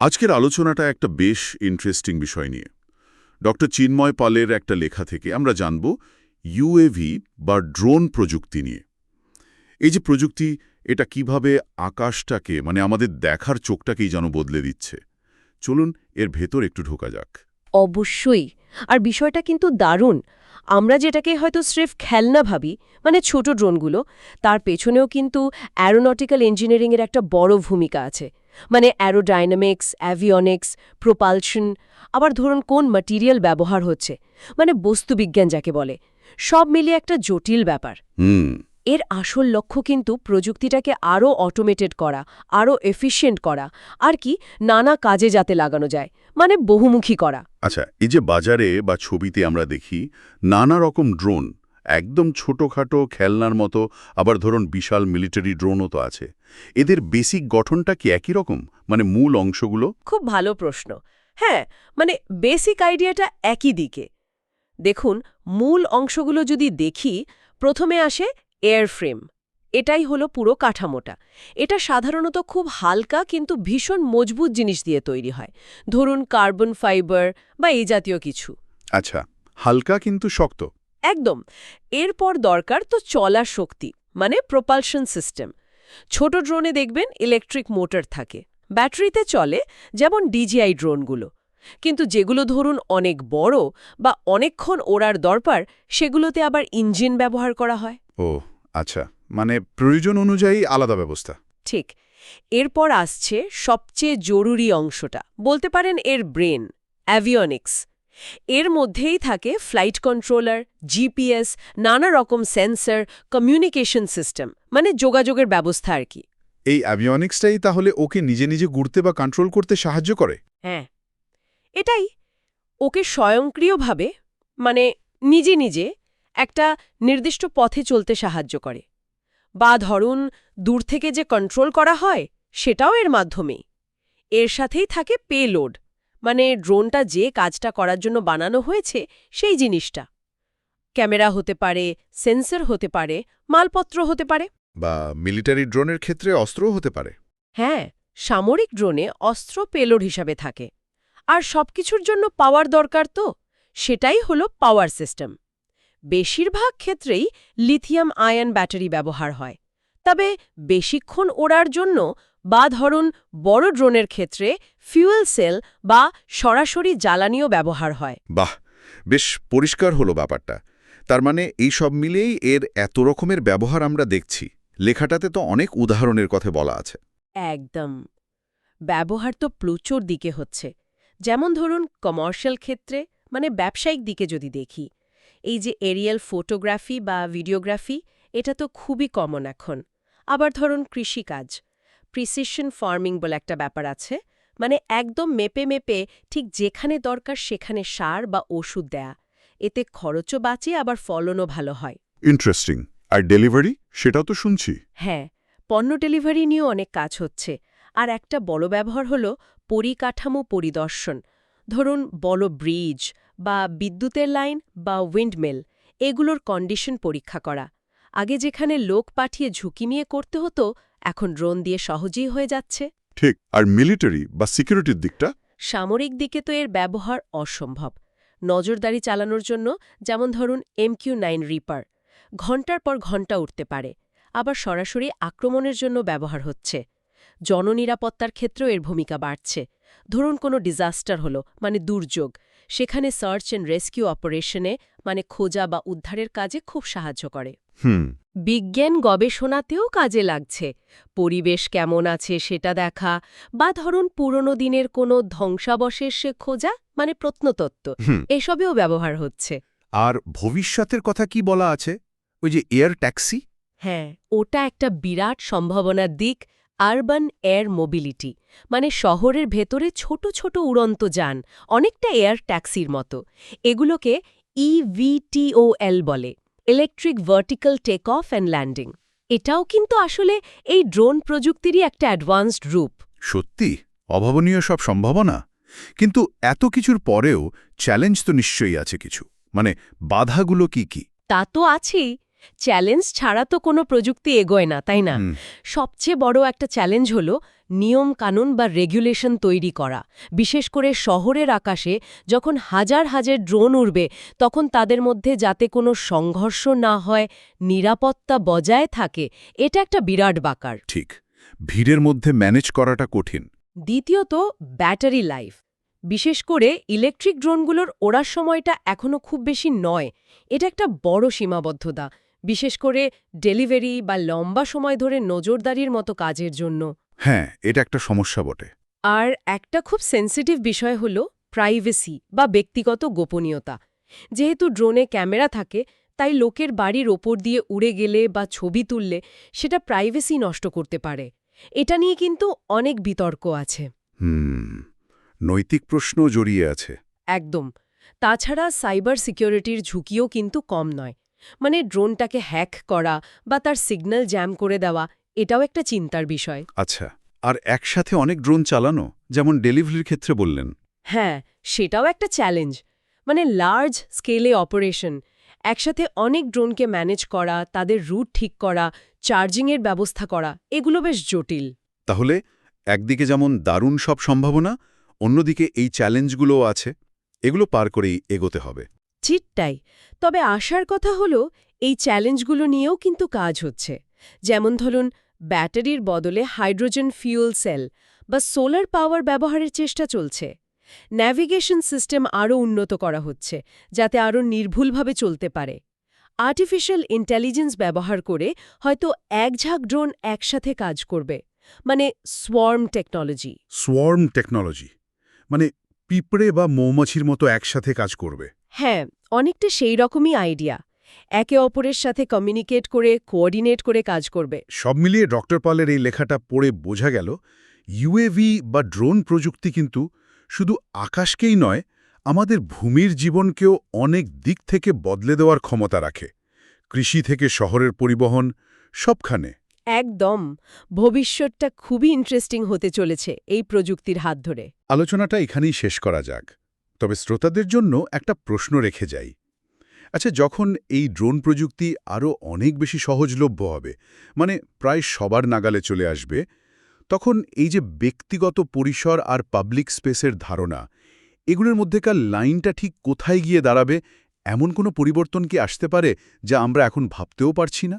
আজকের আলোচনাটা একটা বেশ ইন্টারেস্টিং বিষয় নিয়ে। ডক্টর চিন্ময় পালের একটা লেখা থেকে আমরা জানব ইউএভি বা ড্রোন প্রযুক্তি নিয়ে। এই যে প্রযুক্তি, এটা কীভাবে আকাশটাকে মানে আমাদের দেখার চোখটাকেই যেন বদলে দিচ্ছে। চলুন এর ভেতর একটু ঢোকা যাক। অবশ্যই। আর বিষয়টা কিন্তু দারুণ। আমরা যেটাকে হয়তো স্রেফ খেলনা ভাবি মানে ছোট ড্রোনগুলো, তার পেছনেও কিন্তু অ্যারোনটিক্যাল ইঞ্জিনিয়ারিংয়ের একটা বড় ভূমিকা আছে। মানে অ্যারোডাইনামিক্স অ্যাভিয়নিক্স প্রোপালশন আবার ধরুন কোন ম্যাটেরিয়াল ব্যবহার হচ্ছে মানে বস্তুবিজ্ঞান যাকে বলে সব মিলিয়ে একটা জটিল ব্যাপার। এর আসল লক্ষ্য কিন্তু প্রযুক্তিটাকে আরও অটোমেটেড করা আরও এফিশিয়েন্ট করা আর কি নানা কাজে যাতে লাগানো যায় মানে বহুমুখী করা। আচ্ছা এই যে বাজারে বা ছবিতে আমরা দেখি নানা রকম ড্রোন একদম ছোটখাটো খেলনার মতো আবার ধরুন বিশাল মিলিটারি ড্রোনও তো আছে। এদের বেসিক গঠনটা কি একই রকম? মানে মূল অংশগুলো? খুব ভালো প্রশ্ন। হ্যাঁ মানে বেসিক আইডিয়াটা একই দিকে। দেখুন মূল অংশগুলো যদি দেখি প্রথমে আসে এয়ারফ্রেম এটাই হলো পুরো কাঠামোটা। এটা সাধারণত খুব হালকা কিন্তু ভীষণ মজবুত জিনিস দিয়ে তৈরি হয়। ধরুন কার্বন ফাইবার বা এই জাতীয় কিছু। আচ্ছা হালকা কিন্তু শক্ত। একদম। এরপর দরকার তো চলার শক্তি মানে প্রোপালশন সিস্টেম ছোট ড্রোনে দেখবেন ইলেকট্রিক মোটর থাকে। ব্যাটারিতে চলে যেমন ডিজিআই ড্রোনগুলো কিন্তু যেগুলো ধরুন অনেক বড় বা অনেকক্ষণ ওড়ার দরকার সেগুলোতে আবার ইঞ্জিন ব্যবহার করা হয়। ও আচ্ছা। মানে প্রয়োজন অনুযায়ী আলাদা ব্যবস্থা। ঠিক। এরপর আসছে সবচেয়ে জরুরি অংশটা বলতে পারেন এর ব্রেন অ্যাভিয়নিক্স এর মধ্যেই থাকে ফ্লাইট কন্ট্রোলার জিপিএস নানা রকম সেন্সর কমিউনিকেশন সিস্টেম মানে যোগাযোগের ব্যবস্থা আর কি। এই অ্যাভিয়নিক্সটাই তাহলে ওকে নিজে নিজে ঘুরতে বা কন্ট্রোল করতে সাহায্য করে? হ্যাঁ। এটাই ওকে স্বয়ংক্রিয়ভাবে মানে নিজে নিজে একটা নির্দিষ্ট পথে চলতে সাহায্য করে। বা ধরুন দূর থেকে যে কন্ট্রোল করা হয় সেটাও এর মাধ্যমেই। এর সাথেই থাকে পেলোড মানে ড্রোনটা যে কাজটা করার জন্য বানানো হয়েছে সেই জিনিসটা। ক্যামেরা হতে পারে সেন্সর হতে পারে মালপত্র হতে পারে। বা মিলিটারি ড্রোনের ক্ষেত্রে অস্ত্রও হতে পারে। হ্যাঁ সামরিক ড্রোনে অস্ত্র পেলোড হিসাবে থাকে। আর সবকিছুর জন্য পাওয়ার দরকার তো সেটাই হলো পাওয়ার সিস্টেম। বেশিরভাগ ক্ষেত্রেই লিথিয়াম আয়ন ব্যাটারি ব্যবহার হয়। তবে বেশিক্ষণ ওড়ার জন্য বা ধরুন বড় ড্রোনের ক্ষেত্রে ফিউয়েল সেল বা সরাসরি জ্বালানিও ব্যবহার হয়। বাহ! বেশ পরিষ্কার হলো ব্যাপারটা। তার মানে এই সব মিলেই এর এত রকমের ব্যবহার আমরা দেখছি। লেখাটাতে তো অনেক উদাহরণের কথা বলা আছে। একদম। ব্যবহার তো প্রচুর দিকে হচ্ছে। যেমন ধরুন কমার্শিয়াল ক্ষেত্রে মানে ব্যবসায়িক দিকে যদি দেখি এই যে এরিয়াল ফটোগ্রাফি বা ভিডিওগ্রাফি এটা তো খুবই কমন এখন। আবার ধরুন কৃষিকাজ প্রিসিশন ফার্মিং বলে একটা ব্যাপার আছে। মানে একদম মেপে মেপে ঠিক যেখানে দরকার সেখানে সার বা ওষুধ দেয়া। এতে খরচও বাঁচে আবার ফলনও ভালো হয়। ইন্টারেস্টিং আর ডেলিভারি সেটাও তো শুনছি। হ্যাঁ পণ্য ডেলিভারি নিয়েও অনেক কাজ হচ্ছে। আর একটা বড় ব্যবহার হল পরিকাঠামো পরিদর্শন। ধরুন বড় ব্রিজ বা বিদ্যুতের লাইন বা উইন্ডমিল এগুলোর কন্ডিশন পরীক্ষা করা। আগে যেখানে লোক পাঠিয়ে ঝুঁকি নিয়ে করতে হতো এখন ড্রোন দিয়ে সহজেই হয়ে যাচ্ছে। ঠিক আর মিলিটারি বা সিকিউরিটির দিকটা? সামরিক দিকে তো এর ব্যবহার অসম্ভব। নজরদারি চালানোর জন্য যেমন ধরুন এমকিউ নাইন রিপার ঘণ্টার পর ঘণ্টা উঠতে পারে আবার সরাসরি আক্রমণের জন্য ব্যবহার হচ্ছে। জননিরাপত্তার ক্ষেত্রেও এর ভূমিকা বাড়ছে। ধরুন কোনো ডিজাস্টার হলো মানে দুর্যোগ সেখানে সার্চ অ্যান্ড রেস্কিউ অপারেশনে মানে খোঁজা বা উদ্ধারের কাজে খুব সাহায্য করে। হুম বিজ্ঞান গবেষণাতেও কাজে লাগছে। পরিবেশ কেমন আছে সেটা দেখা বা ধরুন পুরনো দিনের কোনো ধ্বংসাবশেষে খোঁজা মানে প্রত্নতত্ত্ব এসবেও ব্যবহার হচ্ছে। আর ভবিষ্যতের কথা কি বলা আছে? ওই যে এয়ার ট্যাক্সি? হ্যাঁ ওটা একটা বিরাট সম্ভাবনার দিক আরবান এয়ার মোবিলিটি মানে শহরের ভেতরে ছোট ছোট উড়ন্ত যান অনেকটা এয়ার ট্যাক্সির মতো। এগুলোকে E ইভিটিওএল বলে। Electric vertical take off and landing এটাও কিন্তু আসলে এই ড্রোন প্রযুক্তিরই একটা অ্যাডভান্সড রূপ। সত্যি? অভাবনীয় সব সম্ভাবনা? কিন্তু এত কিছুর পরেও চ্যালেঞ্জ তো নিশ্চয়ই আছে কিছু। মানে বাধাগুলো কি কি? তা তো আছেই। চ্যালেঞ্জ ছাড়া তো কোনো প্রযুক্তি এগোয় না তাই না? সবচেয়ে বড় একটা চ্যালেঞ্জ হলো নিয়ম কানুন বা রেগুলেশন তৈরি করা। বিশেষ করে শহরের আকাশে যখন হাজার হাজার ড্রোন উড়বে তখন তাদের মধ্যে যাতে কোনো সংঘর্ষ না হয় নিরাপত্তা বজায় থাকে এটা একটা বিরাট বাকার। ঠিক। ভিড়ের মধ্যে ম্যানেজ করাটা কঠিন। দ্বিতীয়ত ব্যাটারি লাইফ বিশেষ করে ইলেকট্রিক ড্রোনগুলোর ওড়ার সময়টা এখনও খুব বেশি নয়। এটা একটা বড় সীমাবদ্ধতা। বিশেষ করে ডেলিভারি বা লম্বা সময় ধরে নজরদারির মতো কাজের জন্য। হ্যাঁ এটা একটা সমস্যা বটে। আর একটা খুব সেন্সিটিভ বিষয় হল প্রাইভেসি বা ব্যক্তিগত গোপনীয়তা। যেহেতু ড্রোনে ক্যামেরা থাকে তাই লোকের বাড়ির ওপর দিয়ে উড়ে গেলে বা ছবি তুললে সেটা প্রাইভেসি নষ্ট করতে পারে। এটা নিয়ে কিন্তু অনেক বিতর্ক আছে। হুম নৈতিক প্রশ্ন জড়িয়ে আছে। একদম। তাছাড়া সাইবার সিকিউরিটির ঝুঁকিও কিন্তু কম নয়। মানে ড্রোনটাকে হ্যাক করা বা তার সিগন্যাল জ্যাম করে দেওয়া এটাও একটা চিন্তার বিষয়। আচ্ছা আর একসাথে অনেক ড্রোন চালানো যেমন ডেলিভারির ক্ষেত্রে বললেন। হ্যাঁ সেটাও একটা চ্যালেঞ্জ। মানে লার্জ স্কেলে অপারেশন একসাথে অনেক ড্রোনকে ম্যানেজ করা তাদের রুট ঠিক করা চার্জিংয়ের ব্যবস্থা করা এগুলো বেশ জটিল। তাহলে একদিকে যেমন দারুণ সব সম্ভাবনা অন্যদিকে এই চ্যালেঞ্জগুলোও আছে এগুলো পার করেই এগোতে হবে। চিটটাই। তবে আসার কথা হলো, এই চ্যালেঞ্জগুলো নিয়েও কিন্তু কাজ হচ্ছে। যেমন ধরুন, ব্যাটারির বদলে হাইড্রোজেন ফিউল সেল বা সোলার পাওয়ার ব্যবহারের চেষ্টা চলছে। ন্যাভিগেশন সিস্টেম আরও উন্নত করা হচ্ছে, যাতে আরও নির্ভুলভাবে চলতে পারে। আর্টিফিশিয়াল ইন্টেলিজেন্স ব্যবহার করে হয়তো এক ঝাঁক ড্রোন একসাথে কাজ করবে। মানে সোয়ার্ম টেকনোলজি। Swarm technology. মানে পিঁপড়ে বা মৌমাছির মতো একসাথে কাজ করবে। হ্যাঁ অনেকটা সেই রকমই আইডিয়া একে অপরের সাথে কমিউনিকেট করে কোঅর্ডিনেট করে কাজ করবে। সব মিলিয়ে ডক্টর পালের এই লেখাটা পড়ে বোঝা গেল ইউএভি বা ড্রোন প্রযুক্তি কিন্তু শুধু আকাশকেই নয় আমাদের ভূমির জীবনকেও অনেক দিক থেকে বদলে দেওয়ার ক্ষমতা রাখে। কৃষি থেকে শহরের পরিবহন সবখানে। একদম। ভবিষ্যৎটা খুবই ইন্টারেস্টিং হতে চলেছে এই প্রযুক্তির হাত ধরে। আলোচনাটা এখানেই শেষ করা যাক। তবে শ্রোতাদের জন্য একটা প্রশ্ন রেখে যাই। আচ্ছা যখন এই ড্রোন প্রযুক্তি আরও অনেক বেশি সহজলভ্য হবে মানে প্রায় সবার নাগালে চলে আসবে, তখন এই যে ব্যক্তিগত পরিসর আর পাবলিক স্পেসের ধারণা, এগুলোর মধ্যেকার লাইনটা ঠিক কোথায় গিয়ে দাঁড়াবে, এমন কোনো পরিবর্তন কি আসতে পারে যা আমরা এখন ভাবতেও পারছি না?